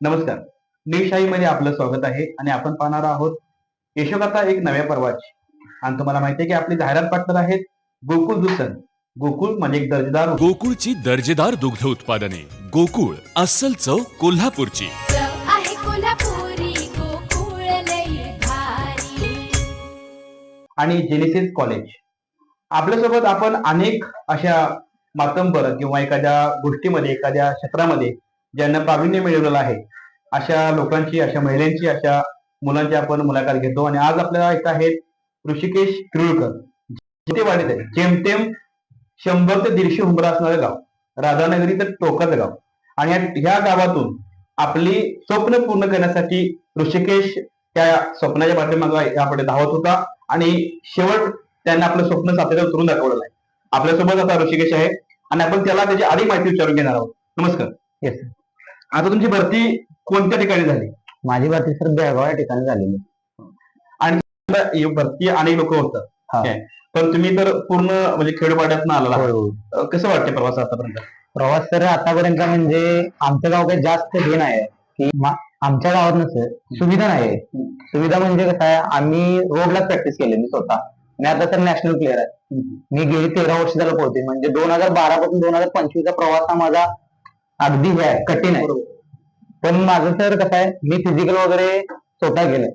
नमस्कार. निशाईमध्ये आपलं स्वागत आहे आणि आपण पाहणार आहोत यशोगाथा एक नव्या पर्वाची. आणि तुम्हाला माहिती आहे की आपली जाहिरात पार्टनर आहेत गोकुळ दुसन गोकुळ म्हणजे एक दर्जेदार गोकुळची दर्जेदार दुग्ध उत्पादने. गोकुळ अस्सल चव कोल्हापूरची. चव आहे कोल्हापुरी गोकुळ लई भारी. आणि जेनेसिस कॉलेज आपल्यासोबत आपण अनेक अशा मातंबर किंवा एखाद्या गोष्टीमध्ये एखाद्या क्षेत्रामध्ये ज्यांना प्रावीण्य मिळवलेलं आहे अशा लोकांची अशा महिलांची अशा मुलांची आपण मुलाखत घेतो. आणि आज आपल्याला इथं आहेत ऋषिकेश किरुळकर. वाढत आहे. जेमतेम शंभर ते दीडशे हुंबरा असणारं गाव. राधानगरी तर टोकाचं गाव. आणि या- ह्या गावातून आपली स्वप्न पूर्ण करण्यासाठी ऋषिकेश त्या स्वप्नाच्या पाठीमागे यापुढे धावत होता. आणि शेवट त्यांना आपलं स्वप्न सातत्यात उतरून दाखवलेलं आहे. आपल्यासोबत आता ऋषिकेश आहे. आणि आपण त्याला त्याची अधिक माहिती विचारून घेणार आहोत. नमस्कार. येस आता तुमची भरती कोणत्या ठिकाणी झाली? माझी भरती सर बेळगाव या ठिकाणी झालेली ही भरती अनेक लोक होतात हा. काय? पण तुम्ही तर पूर्ण म्हणजे खेडपाड्यात आलेला आहात. होय, होय. अं, कसं वाटते प्रवास आतापर्यंत? प्रवास तर आतापर्यंत म्हणजे आमचं गाव काही जास्त हे नाही आहे की मा- आमच्या गावात नसतं सुविधा नाही आहे सुविधा म्हणजे कसं आहे आम्ही रोडला प्रॅक्टिस केली मी स्वतः. मी आता तर नॅशनल प्लेअर आहे. मी गेली तेरा वर्ष त्याला पोहोचते म्हणजे दोन हजार बारा पासून दोन हजार पंचवीसचा प्रवास हा माझा अगदी हे आहे कठीण आहे. पण माझं तर कसं आहे मी फिजिकल वगैरे स्वतः केलंय.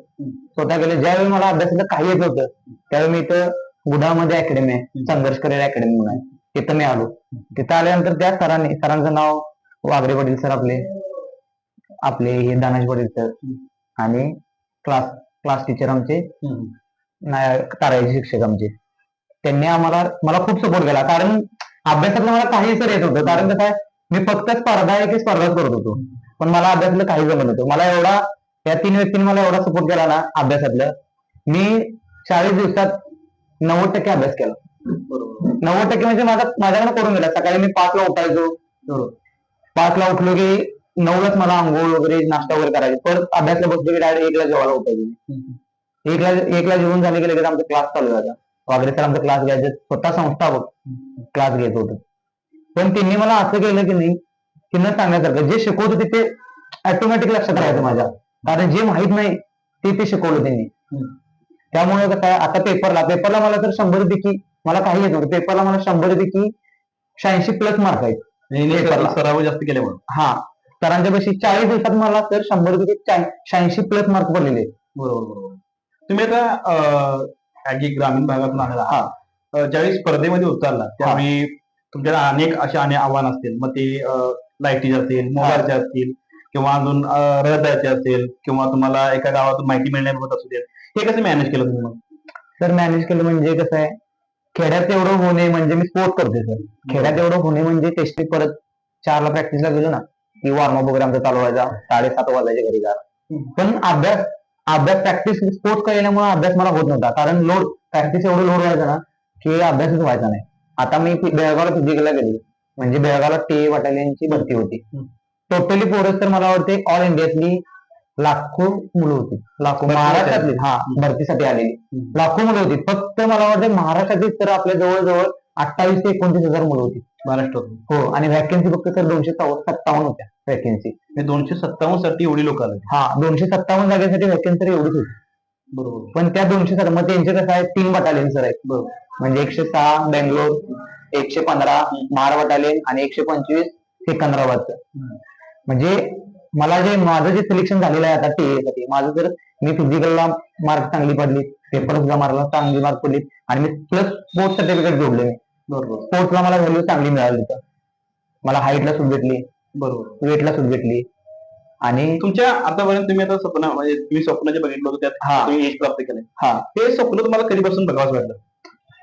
स्वतः केलं ज्यावेळी मला अभ्यासाला काही येत होतं त्यावेळी मी इथं गुढामध्ये अकॅडमी आहे संघर्ष करिअर अकॅडमी म्हणून आहे. तिथं मी आलो. तिथं आल्यानंतर त्या सरांनी सरांचं नाव वागरे पाटील सर आपले आपले हे दानेश पाटील सर आणि क्लास क्लास टीचर आमचे तारायचे शिक्षक आमचे. त्यांनी आम्हाला मला खूप सपोर्ट केला. कारण अभ्यासातलं मला काही सर येत होतं कारण कसं आहे मी फक्त स्पर्धा एक स्पर्धा स्पर्धाच करत होतो. पण मला अभ्यासातलं काही जमत होतं मला एवढा या तीन व्यक्तींनी मला एवढा सपोर्ट केला ना अभ्यासातलं मी चाळीस दिवसात नव्वद टक्के अभ्यास केला. नव्वद टक्के म्हणजे माझा माझ्याकडे करून गेला सकाळी मी पाचला उठायचो. पाच पाचला उठलो की नऊलाच मला आंघोळ वगैरे नाश्ता वगैरे करायची. परत अभ्यासला बसलो की डायरेक्ट एकला जेवायला उठायचो. एकला एकला जेवण झाले की लगेच आमचा क्लास चालू झाला. वागरे सर आमचा क्लास घ्यायचा. स्वतः संस्थापक क्लास घेत होतो. पण त्यांनी मला असं केलं की नाही की न सांगण्यासारखं. जे शिकवत होते ते ऑटोमॅटिक लक्षात राहायचं माझ्या. कारण जे माहीत नाही ते ते शिकवलं त्यांनी. त्यामुळे कसं आहे आता पेपरला पेपरला मला तर शंभर पैकी मला काही येत नव्हतं. पेपरला मला शंभर पैकी शहाऐंशी प्लस मार्क आहेत. सराव जास्त केल्यामुळे हा. सरांच्या पैकी चाळीस दिवसात मला तर शंभर पैकी शहाऐंशी प्लस मार्क पडलेले. आहेत. बरोबर बरोबर. तुम्ही आता ग्रामीण भागातून आलेला अं, ज्यावेळी स्पर्धेमध्ये उतरला त्यावेळी तुमच्याला अनेक असे अनेक आव्हान असतील. मग ते लाईटीचे असतील मोबाईलचे असतील किंवा अजून अं, रहदारीचे असेल किंवा तुम्हाला एका गावातून माहिती मिळण्याबाबत असू देत. हे कसं मॅनेज केलं तुम्ही मग? तर मॅनेज केलं म्हणजे कसं आहे खेड्यात एवढं होणे म्हणजे मी स्पोर्ट करतोय सर. खेड्यात एवढं होणे म्हणजे टेस्टिंग परत चारला प्रॅक्टिसला गेलो ना की वॉर्मअप वगैरे आमचा चालू व्हायचा साडेसात वाजायचे घरी जा. पण अभ्यास अभ्यास प्रॅक्टिस स्पोर्ट्स केल्यामुळे अभ्यास मला होत नव्हता. कारण लोड प्रॅक्टिस एवढं लोड व्हायचा ना की अभ्यासच व्हायचा नाही. आता मी बेळगावला फिजिकलला गेली. म्हणजे बेळगावला टी बटालियनची भरती होती. टोटली पोरस तर मला वाटते ऑल इंडियातली लाखो मुलं होती. लाखो महाराष्ट्रातली. हा भरतीसाठी आलेली. लाखो मुलं होती. फक्त मला वाटतं महाराष्ट्रातील तर आपल्या जवळजवळ अठ्ठावीस ते एकोणतीस हजार मुलं होती. महाराष्ट्रातून हो आणि व्हॅकन्सी फक्त तर दोनशे सत्तावन्न होत्या व्हॅकन्सी दोनशे सत्तावन्नसाठी एवढी लोक आले हा दोनशे सत्तावन्न जागेसाठी व्हॅकन्सी तर एवढीच होती. बरोबर. पण त्या दोनशे सर मग त्यांचे कसं आहे? तीन बटालियन सर आहेत. बरोबर. म्हणजे एकशे सहा बेंगलोर एकशे पंधरा महार बटालियन आणि एकशे पंचवीस सिकंदराबादचं म्हणजे मला जे माझं जे सिलेक्शन झालेलं आहे आता टीए साठी माझं तर मी फिजिकलला मार्क चांगली पडली पेपर सुद्धा मारला चांगली मार्क पडली आणि मी प्लस स्पोर्ट्स सर्टिफिकेट जोडले मी बरोबर स्पोर्ट्सला मला व्हॅल्यू चांगली मिळाली तिथं मला हाईटला सूट भेटली. बरोबर. वेटला सूट भेटली. आणि तुमच्या आतापर्यंत तुम्ही आता स्वप्न म्हणजे तुम्ही स्वप्न जे बघितलं होतं त्यात हा. तुम्ही यश प्राप्त केलं. हा. ते स्वप्न तुम्हाला कधीपासून बघावंच वाटलं?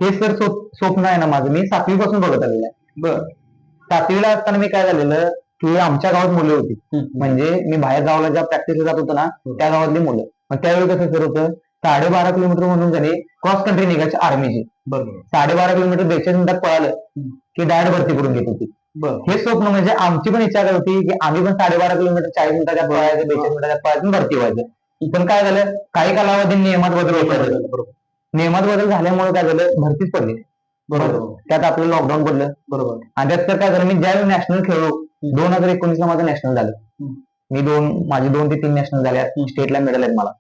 हे सर स्वप्न आहे ना माझं. मी सातवी पासून बघत आलेलं आहे. बर. सातवीला असताना मी काय झालेलं की आमच्या गावात मुलं होती. म्हणजे मी बाहेर गावाला ज्या प्रॅक्टिसला जात होतो ना त्या गावातली मुलं. मग त्यावेळी कसं सर होतं साडेबारा किलोमीटर म्हणून झाले क्रॉस कंट्री निघायची आर्मीची बरोबर साडेबारा किलोमीटर बेचाळीस मिनिटात पळालं की डायरेक्ट भरती करून घेत होती. हे स्वप्न म्हणजे आमची पण इच्छा काय होती की आम्ही पण साडेबारा किलोमीटर चाळीस मिनिटाच्या पळायचं बेचाळीस मिनिटाच्या पळायचं भरती व्हायचं. पण काय झालं काही कालावधी नियमात बदल होत नियमात बदल झाल्यामुळे काय झालं? भरतीच पडली. बरोबर. त्यात आपलं लॉकडाऊन पडलं. बरोबर. आणि त्यात तर काय झालं? मी ज्यावेळी नॅशनल खेळलो दोन हजार एकोणीस ला माझं नॅशनल झालं. मी दोन माझे दोन ते तीन नॅशनल झाले. स्टेटला मेडल आहेत मला.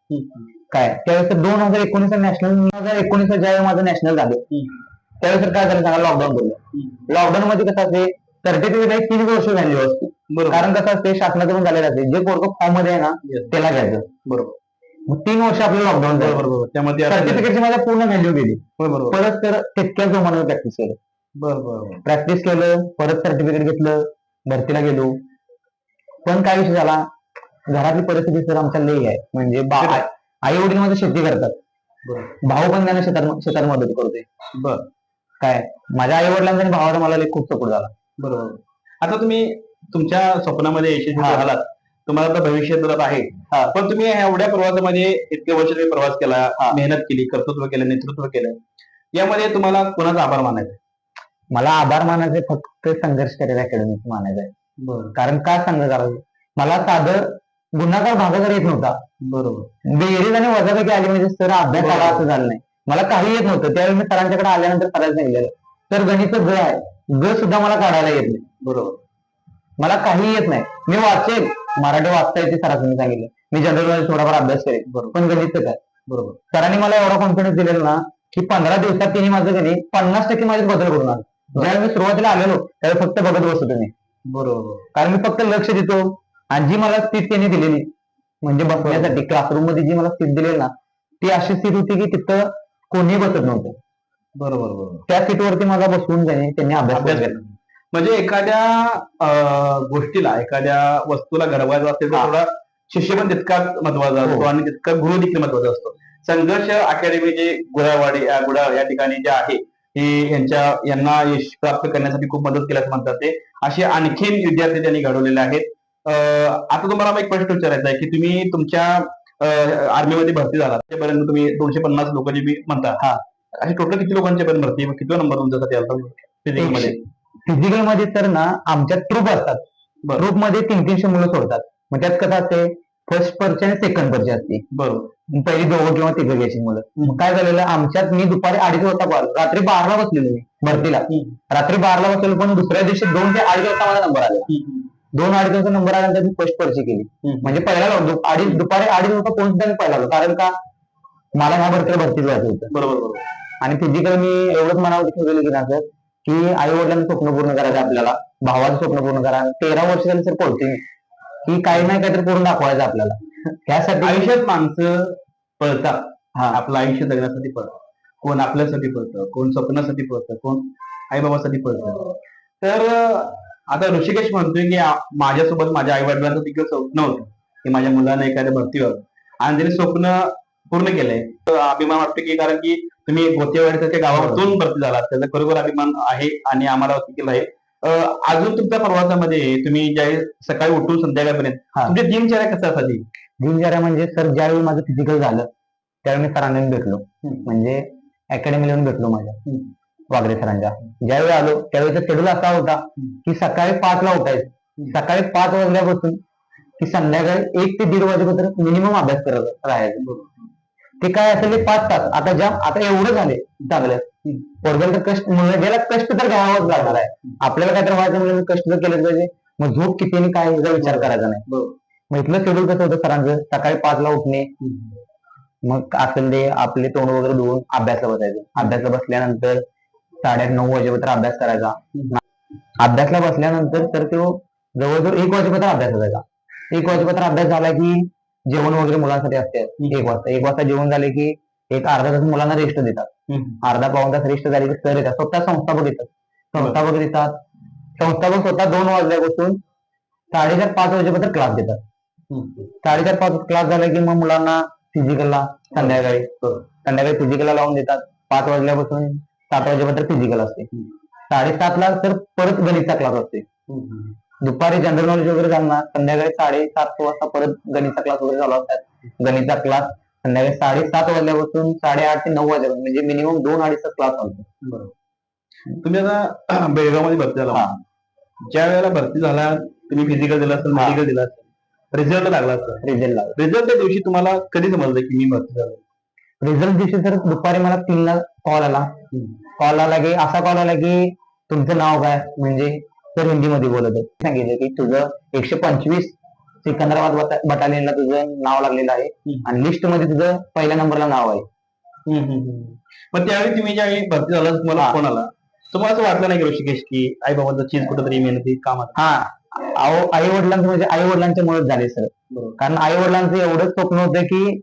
काय? त्यावेळेस तर दोन हजार एकोणीस नॅशनल दोन हजार एकोणीस ज्यावेळी माझं नॅशनल झालं. त्यावेळेस तर काय झालं सांगा? लॉकडाऊन पडलं. लॉकडाऊन मध्ये कसं असते सर्टिफिकेट आहे तीन वर्ष व्हॅल्यू असते. कारण कसं असते शासनाचं पण झालेलं असते जे पोरग फॉर्ममध्ये आहे ना. त्याला घ्यायचं. बरोबर. तीन वर्ष आपलं लॉकडाऊन झालं. बरोबर त्यामध्ये सर्टिफिकेटची माझ्या पूर्ण व्हॅल्यू गेली. बरोबर. परत तर तितक्याच जोमाने प्रॅक्टिस केलं. बरोबर बरोबर प्रॅक्टिस केलं परत सर्टिफिकेट घेतलं भरतीला गेलो. पण काय विषय झाला? घरातली परिस्थिती सर आमच्या लई आहे. म्हणजे आई वडील माझं शेती करतात. भाऊ पण त्यांना शेतात शेतात मदत करतोय. बर. काय? माझ्या आई वडिलांचा आणि भावाचा मला खूप सपोर्ट झाला. बरोबर. आता तुम्ही तुमच्या स्वप्नामध्ये यशस्वी. झालात. तुम्हाला आता भविष्य तर आहे. हा. पण तुम्ही एवढ्या प्रवासामध्ये इतके वर्ष तुम्ही प्रवास केला. मेहनत केली कर्तृत्व केलं नेतृत्व केलं. यामध्ये तुम्हाला कोणाचा आभार मानायचा मला आभार मानायचे फक्त संघर्ष करेल अकॅडमी मानायचं आहे. बरोबर कारण का संघ करायचं? मला साधं गुन्हाकार भागाकार येत नव्हता. बरोबर. बेरीज आणि वजापैकी आली म्हणजे सर अभ्यास आला असं झालं नाही. मला काही येत नव्हतं. त्यावेळी मी सरांच्याकडे आल्यानंतर सरांनी सांगितलेलं तर गणित ग आहे. ग सुद्धा मला काढायला येत नाही. बरोबर. मला काही येत नाही. मी वाचेल मराठी वाचता येते सरांनी सांगितलं. मी जनरल नॉलेज थोडाफार अभ्यास करेल बरोबर. पण गणित काय? बरोबर. सरांनी मला एवढा कॉन्फिडन्स दिलेला ना की पंधरा दिवसात तिने माझं गणित पन्नास टक्के माझ्यात बदल करून आलं. ज्यावेळी मी सुरुवातीला आलेलो त्यावेळी फक्त बघत बसत मी. बरोबर. कारण मी फक्त लक्ष देतो. आणि जी मला सीट त्यांनी दिलेली म्हणजे बसण्यासाठी क्लासरूममध्ये जी मला सीट दिलेली ना ती अशी सीट होती की तिथं कोणी बसत नव्हतं. बरोबर बरोबर. त्या सीटवरती मला बसवून त्याने त्यांनी अभ्यास केला. म्हणजे एखाद्या गोष्टीला एखाद्या वस्तूला घडवायचं असेल तर. थोडा शिष्य पण तितकाच महत्त्वाचा असतो हो. आणि तितका गुरु देखील महत्त्वाचा असतो संघर्ष अकॅडमी जे गुरावाडी या गुडा या ठिकाणी जे आहे हे यांच्या यांना यश प्राप्त करण्यासाठी खूप मदत केल्याचं म्हणतात ते असे आणखीन विद्यार्थी त्यांनी घडवलेले आहेत आता तुम्हाला एक प्रश्न विचारायचा आहे की तुम्ही तुमच्या आर्मीमध्ये भरती झाला त्यापर्यंत तुम्ही दोनशे पन्नास लोक जे म्हणता हा. असे टोटल किती लोकांच्या पर्यंत भरती किती नंबर तुमच्यासाठी आला फिजिकलमध्ये फिजिकलमध्ये तर ना आमच्या ट्रूप असतात. बरं. ग्रुपमध्ये तीन तीनशे मुलं सोडतात. मग त्यात कसं असते? फर्स्ट पर्ची आणि सेकंड पर्ची असते. बरोबर. पहिली दोघं किंवा तिघं घ्यायची मुलं. मग काय झालेलं? आमच्यात मी दुपारी अडीच वाजता पाहिलो रात्री बाराला बसलेलो मी भरतीला. रात्री बाराला बसलेलो पण दुसऱ्या दिवशी दोन ते अडीच वाजता माझा नंबर आला. दोन अडीच वाजता नंबर आल्यानंतर मी फर्स्ट पर्ची केली. म्हणजे पहिला दु- अडीच दुपारी अडीच वाजता पोहोचता मी पहिला आलो कारण का? मला ह्या भरतीला भरतीच व्हायचं होतं. बरोबर बरोबर. आणि फिजिकल मी एवढंच मनावर ठेवलेलं की ना सर की आई वडिलांचं स्वप्न पूर्ण करायचं आपल्याला भावाचं स्वप्न पूर्ण करा तेरा वर्ष झाली सर मी. की काही नाही काहीतरी करून दाखवायचं आपल्याला. त्यासाठी आयुष्यात माणसं पळतात. हा. आपलं आयुष्य जगण्यासाठी पळतात. कोण आपल्यासाठी पळतं कोण स्वप्नासाठी पळतं कोण आईबाबासाठी पळतं. तर आता ऋषिकेश म्हणतोय की माझ्यासोबत माझ्या आई वडिलांचं देखील स्वप्न होतं. की माझ्या मुलांना एखाद्या भरती व्हावं आणि त्यांनी स्वप्न पूर्ण केलंय. तर अभिमान वाटतो की कारण की तुम्ही गोतेवाडीच्या गावातून भरती झालात. त्याचा खरोखर अभिमान आहे आणि आम्हाला देखील आहे. अजून तुमच्या प्रवासामध्ये तुम्ही ज्या सकाळी उठून संध्याकाळपर्यंत हा. तुमची दिनचर्या कसं असायची दिनचर्या म्हणजे सर ज्यावेळी माझं फिजिकल झालं त्यावेळी मी सरांना भेटलो. म्हणजे अकॅडमीला येऊन भेटलो माझ्या. वागरे सरांच्या. ज्यावेळी आलो त्यावेळेचा शेड्यूल असा होता की सकाळी पाचला उठायचं. सकाळी पाच वाजल्यापासून की संध्याकाळी एक ते दीड वाजेपर्यंत मिनिमम अभ्यास करत राहायचं. ते काय असेल ते पाच तास आता ज्या आता एवढं झाले चांगलं. पोरगल तर कष्ट मुलग्याला कष्ट तर घ्यावंच लागणार आहे. आपल्याला काय तर व्हायचं म्हणजे कष्ट तर केलंच पाहिजे. मग झोप किती आणि काय याचा विचार करायचा नाही. मग इथलं शेड्यूल कसं होतं सरांचं? सकाळी पाचला उठणे. मग असेल ते आपले तोंड वगैरे धुवून अभ्यासला बसायचं. अभ्यासला बसल्यानंतर साडेआठ नऊ वाजेपर्यंत अभ्यास करायचा. अभ्यासला बसल्यानंतर तर तो जवळजवळ एक वाजेपर्यंत अभ्यास करायचा एक वाजेपर्यंत अभ्यास झाला की जेवण वगैरे मुलांसाठी असते. एक वाजता. एक वाजता जेवण झाले की एक अर्धा तास मुलांना रेस्ट देतात. अर्धा पाऊन तास रेस्ट झाली की सर येतात. स्वतः संस्थापक येतात संस्थापक येतात संस्थापक स्वतः दोन वाजल्यापासून साडेचार पाच वाजेपर्यंत क्लास देतात. साडेचार पाच क्लास झाला की मग मुलांना फिजिकलला संध्याकाळी. संध्याकाळी फिजिकलला लावून देतात. पाच वाजल्यापासून सात वाजेपर्यंत फिजिकल असते. साडेसातला तर परत गणितचा क्लास असते. दुपारी जनरल नॉलेज वगैरे झालं संध्याकाळी साडेसात वाजता परत गणितचा क्लास वगैरे चालू असतात. गणितचा क्लास संध्याकाळी साडेसात वाजल्यापासून साडेआठ ते नऊ वाजेपर्यंत म्हणजे मिनिमम दोन अडीच तास क्लास चालतो बरोबर. तुम्ही आता बेळगावमध्ये भरती झाला. ज्या वेळेला भरती झाला तुम्ही फिजिकल दिला असेल. मेडिकल दिला असेल रिझल्ट लागला असेल. रिझल्ट रिझल्ट त्या दिवशी तुम्हाला कधी समजलं की मी भरती झालो? रिझल्ट दिवशी तर दुपारी मला तीनला कॉल आला. कॉल आला की असा कॉल आला की तुमचं नाव काय? म्हणजे सर हिंदीमध्ये बोलत होते सांगितलं की तुझं एकशे पंचवीस सिकंदराबाद बटा- बटालियनला तुझं नाव लागलेलं आहे. आणि लिस्टमध्ये तुझं पहिल्या नंबरला नाव आहे. मग त्यावेळी तुम्ही ज्यावेळी भरती झाला तुम्हाला. फोन आला तुम्हाला असं वाटलं नाही की ऋषिकेश की आई बाबांचं चीज कुठेतरी मेहनती कामात? हा. आई वडिलांचं म्हणजे आई वडिलांच्या मुळेच झाले सर. कारण आई वडिलांचं एवढंच स्वप्न होतं की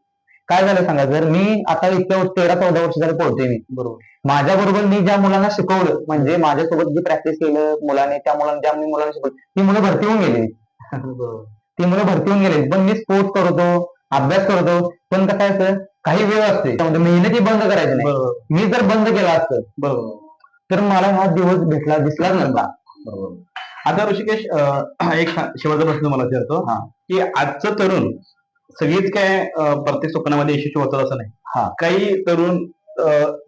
काय झालं सांगा? जर मी आता इतक्या तेरा चौदा वर्ष झालं पोहतोय मी. बरोबर. माझ्या बरोबर मी ज्या मुलांना शिकवलं म्हणजे माझ्यासोबत जी प्रॅक्टिस केलं मुलाने त्या मुलांना ज्या मी मुलांना शिकवलं ती मुलं भरती होऊन गेली. ती मुलं भरती होऊन गेली. पण मी स्पोर्ट्स करतो अभ्यास करतो पण कसं आहे सर काही वेळ असते. त्यामध्ये मेहनती बंद करायची नाही. मी जर बंद केला असतं बरोबर. तर मला हा दिवस भेटला दिसलाच नसता बरोबर. आता ऋषिकेश एक शेवटचा प्रश्न मला विचारतो. की आजचं तरुण सगळीच काय प्रत्येक स्वप्नामध्ये यशस्वी होतात असं हा. नाही काही तरुण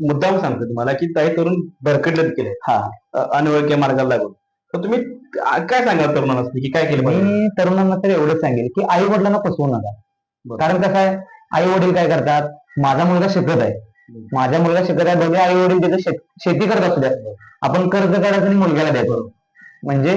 मुद्दाम सांगतो तुम्हाला की काही तरुण भरकडलेत केले हा. अनवळख्या मार्गाला लागून. तर तुम्ही काय सांगाल तरुणांना की काय केलं मी तरुणांना तर एवढंच सांगेल की आई वडिलांना फसवू नका. कारण कसं आहे आई वडील काय करतात माझा मुलगा शिकत आहे. माझा मुलगा शिकत आहे भले आई वडील त्याचं शेत- शेती करत असू द्या. आपण कर्ज काढायचं आणि मुलग्याला द्यायचं. म्हणजे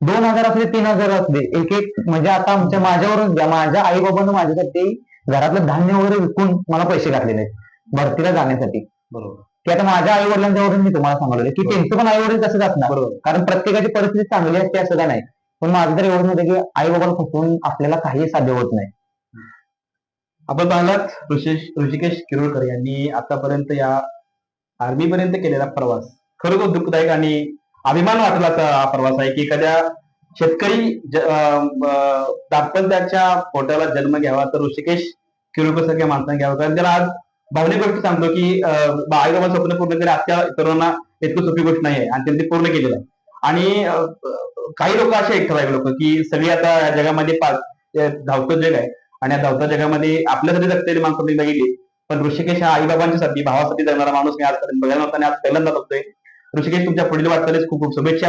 दोन हजार असले तीन हजार असले एक एक म्हणजे आता आमच्या माझ्यावरून घ्या. माझ्या आई बाबांना माझ्यासाठी घरातलं धान्य वगैरे विकून मला पैसे घातलेले आहेत भरतीला जाण्यासाठी. बरोबर. की आता माझ्या आई वडिलांच्यावरून मी तुम्हाला सांगलो की त्यांचं पण आई वडील तसंच असणार. बरोबर. कारण प्रत्येकाची परिस्थिती चांगली असते असं का नाही. पण माझं तर एवढं होतं की आई बाबाला फसवून आपल्याला काही साध्य होत नाही. आपण पाहिलात ऋषिकेश ऋषिकेश किरोळकर यांनी आतापर्यंत या आर्मी पर्यंत केलेला प्रवास खरोखर दुःखदायक आणि अभिमान वाटला प्रवास आहे की एखाद्या शेतकरी दाम्पत्याच्या पोटाला जन्म घ्यावा तर ऋषिकेश किरुकर सारख्या माणसाने घ्यावा. कारण त्याला आज भावनिक गोष्ट सांगतो की आई स्वप्न पूर्ण तरी आजच्या तरुणांना इतकं सोपी गोष्ट नाही आहे आणि त्यांनी पूर्ण केलेलं आहे. आणि काही लोक असे आहेत ठराविक लोक की सगळी आता जगामध्ये पाच धावतं जग आहे आणि या धावत्या जगामध्ये आपल्यासाठी जगलेली माणसं गेली. बघितली पण ऋषिकेश हा आई बाबांच्यासाठी भावासाठी जगणारा माणूस मी आजपर्यंत बघायला नव्हता आणि आज पहिल्यांदा बघतोय. ऋषिकेश तुमच्या पुढील वाटचालीस खूप खूप शुभेच्छा.